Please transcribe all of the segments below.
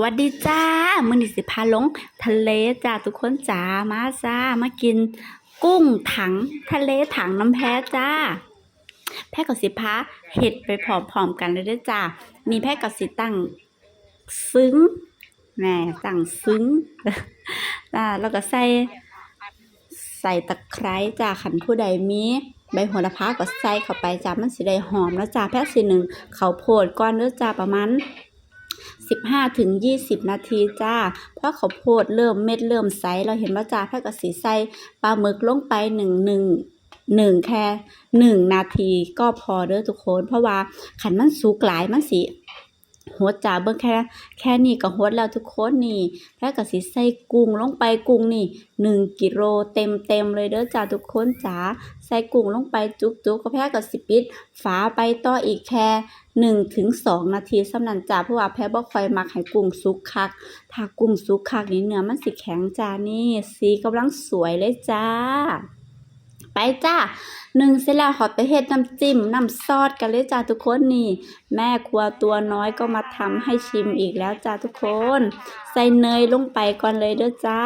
วัสดีจ้ามือนี้สิพาลง ทะเลจ้าทุกคนจ้ามาจ้ามากิน กุ้งถัง ทะเลถังน้ำแพ้จ้า แพ้กับสิพาเห็ดไปพร้อมๆกันเลยด้อจ้ามีแพ้กับสิตั้งซึ้งแหมตั้งซึ้งจ้าแล้วก็ใส่ใส่ตะไคร้จ้าขันผู้ใดมีใบโหระพาก็ใส่เข้าไปจ้ามันสิได้หอมแล้วจ้าแพ้สิหนึ่งเขาโพดก้อนเด้อจ้าประมาณ 15ถึง20 นาทีจ้าเพราะเขาวโพดเริ่มเม็ดเริ่มใสเราเห็นว่าจ้าแพทย์กสีใสปลาหมึกลงไปหนึ่งหนึ่งหนึ่งแค่หนึ่งนาทีก็พอเด้อทุกคน เพราะว่าขันมันสุกหลายมันสี หดจ้าเบิ่งแค่ แค่นี้ก็หดแล้วทุกคนนี่แพทย์กสีใส่กุ้งลงไปกุ้งนี่หนึ่งกิโลเต็มเต็มเลยเด้อจ้าทุกคนจ้าใส่กุ้งลงไปจุกๆก็แพทย์กสิปิดฝาไปต่ออีกแค่หนึ่งถึงสองนาทีสำนันจ้าเพราะว่าแพ้บ่คอยมักให้กุ้งสุกคัก ถ้ากุ้งสุกคักนี่เนื้อมันสิแข็งจ้านี่สีกำลังสวยเลยจ้า ไปจ้าหนึ่งเสร็จแล้วขอไปเฮ็ดน้ำจิ้มน้ำซอสกันเลยจ้าทุกคนนี่ แม่ครัวตัวน้อยก็มาทำให้ชิมอีกแล้วจ้าทุกคน ใส่เนยลงไปก่อนเลยเด้อจ้า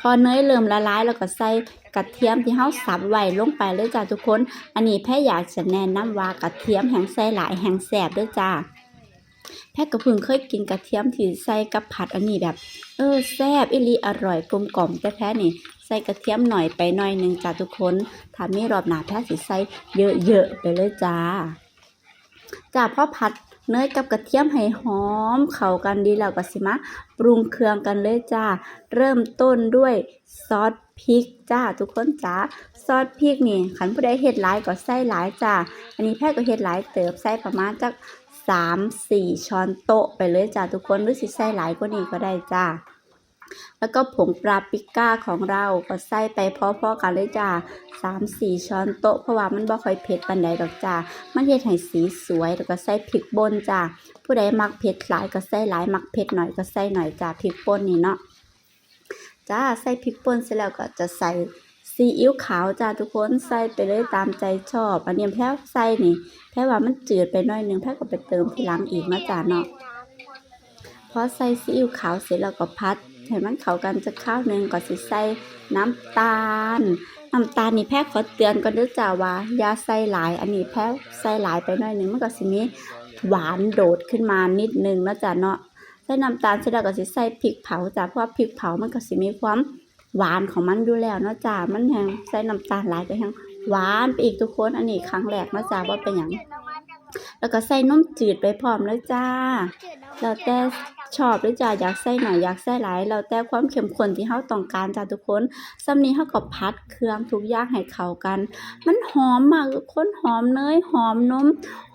พอเนยเริ่มละลายแล้วก็ใส่กระเทียมที่เฮาสับไว้ลงไปเลยจ้าทุกคน อันนี้แพ่อยากจะแนะนำว่ากระเทียมแห้งใส่หลายแห้งแสบเด้วยจ้า แพ่ก็เพิ่งเคยกินกระเทียมที่ใส่กับผัดอันนี้แบบ เออแซ่บอิลีอร่อยกลมกล่อมแต่แพ้นี่ใส่กระเทียมหน่อยไปหน่อยหนึ่งจ้าทุกคนถ้ามีรอบหนาแพ้สิใส่เยอะๆไปเลยจ้าจ้าพอผัดเนยกับกระเทียมให้หอมเข้ากันดีแล้วก็สิมาปรุงเครื่องกันเลยจ้า เริ่มต้นด้วยซอส พริกจ้าทุกคนจ้าซอสพริกนี่ขันผู้ใดเฮ็ดหลายก็ใส่หลายจ้าอันนี้แพ้ก็เฮ็ดหลายเติบใส่ประมาณจักสามสี่ช้อนโต๊ะไปเลยจ้าทุกคนหรือสิใส่หลายกว่านี้ก็ได้จ้าแล้วก็ผงปลาปริก้าของเราก็ใส่ไปพอๆกันเลยจ้าสามสี่ช้อนโต๊ะเพราะว่ามันบ่ค่อยเผ็ดปานใดดอกจ้ามันเฮ็ดให้สีสวยแล้วก็ใส่พริกป่นจ้าผู้ใดมักเผ็ดหลายก็ใส่หลายมักเผ็ดหน่อยก็ใส่หน่อยจ้าพริกป่นนี่เนาะ จ้าใส่พริกป่นเสร็จแล้วก็จะใส่ซีอิ๊วขาวจ้าทุกคนใส่ไปเลยตามใจชอบ อันนี้แพ้ใส่นี่แพ้ว่ามันจืดไปหน่อยนึงแพ้ก็ไปเติมทีหลังอีกนะจ้าเนาะพอใส่ซีอิ๊วขาวเสร็จแล้วก็พัดให้มันเข้ากันจะข้าวหนึ่งก็สิใส่น้ำตาลน้ำตาลนี่แพ้ขอเตือนก่อนด้อจ้าว่าอย่าใส่หลาย อันนี้แพ้ใส่หลายไปหน่อยนึงมันก็สิมีหวานโดดขึ้นมานิดนึงนะจ้าเนาะ ใส่น้ำตาลเสร็จแล้วก็สิใส่พริกเผาจ้าเพราะว่าพริกเผามันก็สิมีความหวานของมันอยู่แล้วเนาะจ้ามันแฮงใส่น้ำตาลหลายก็แฮงหวานไปอีกทุกคนอันนี้ครั้งแรกนะจ้าว่าเป็นหยังแล้วก็ใส่นมจืดไปพร้อมเลยจ้าแล้วแต่ชอบหรือจ้าอยากใส่หน่อยอยากใส่หลายแล้วแต่ความเข้มข้นที่เฮาต้องการจ้าทุกคนซำนี้เฮาก็พัดเครื่องทุกอย่างให้เข้ากัน มันหอมมากทุกคนหอมเนยหอมนม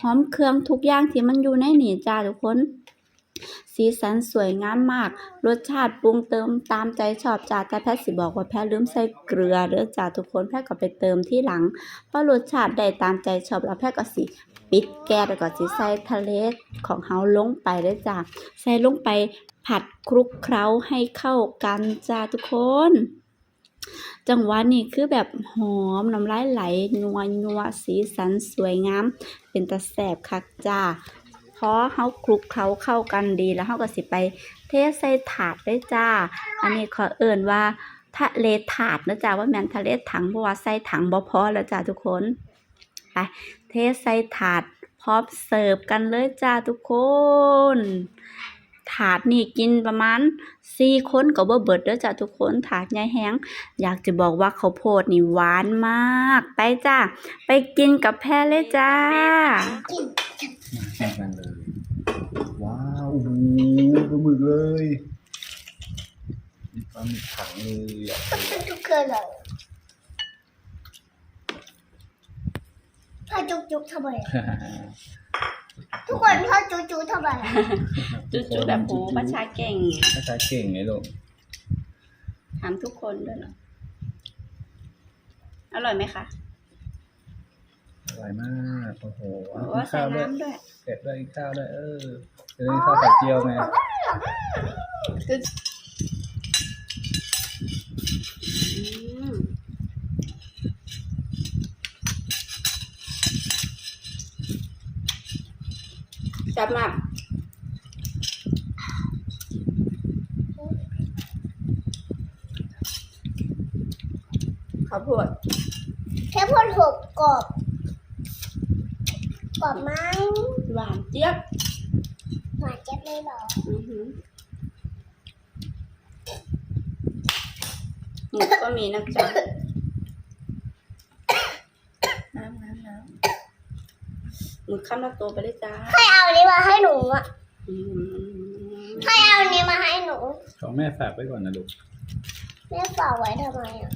หอมเครื่องทุกอย่างที่มันอยู่ในนี่จ้าทุกคน สีสันสวยงามมาก รสชาติปรุงเติมตามใจชอบจ้าแต่แพทย์สิบอกว่าแพทย์ลืมใส่เกลือเด้อจ้าทุกคนแพทย์ก็ไปเติมที่หลังเพราะรสชาติได้ตามใจชอบแล้วแพทย์ก็สิปิดแก๊สแล้วก็สิใส่ทะเลของเฮาลงไปเด้อจ้าใส่ลงไปผัดคลุกเคล้าให้เข้ากันจ้าทุกคน จังหวะนี้คือแบบหอมน้ำลายไหลนัวนัวสีสันสวยงาม เป็นตาแสบคักจ้า พอเฮาคลุกเคล้าเข้ากันดีแล้วเฮาก็สิไปเทใส่ถาดเลยจ้า อันนี้ขอเอิ่นว่าทะเลถาดนะจ้าว่าแม่นทะเลถังเพราะว่าใส่ถังบ่พอแล้วจ้าทุกคนไปเทใส่ถาดพร้อมเสิร์ฟกันเลยจ้าทุกคนถาดนี่กินประมาณสี่คนก็บ่เบิดเด้อจ้าทุกคนถาดใหญ่แฮงอยากจะบอกว่าข้าวโพดนี่หวานมาก ไปจ้าไปกินกับแพรเลยจ้า แข่งกันเลย ว้าวโอ้โหปลาหมึกเลยมีปลาหมึกถังเลยอะ ทุกคนเลยพ่อจุกจุกทำไมอะทุกคนพ่อจุกจุกทำไมอะจุ๊ๆแบบโหประชาเก่งภาษาเก่งไงลูกถามทุกคนด้วยเหรออร่อยไหมคะอร่อยมากโอ้โหโอ้เอาใส่ข้าวด้วยน้ำด้วยเผ็ดด้วยข้าวด้วยเออจะได้ข้าวไข่เจียวไงอื จับมาข้าวโพดแค่พดหกกรอบกรอบมั้งหวานเจี๊ยบหวานเจี๊ยบเลยเหรอ หมูก็มีนะจ๊ะน้ำน้ำน้ำหมึกข้ามละตัวไปเลยจ้าใครเอานี้มาให้หนูอะอืมใครเอานี้มาให้หนูของแม่ฝากไว้ก่อนนะลูก แม่ฝากไว้ทำไมอะ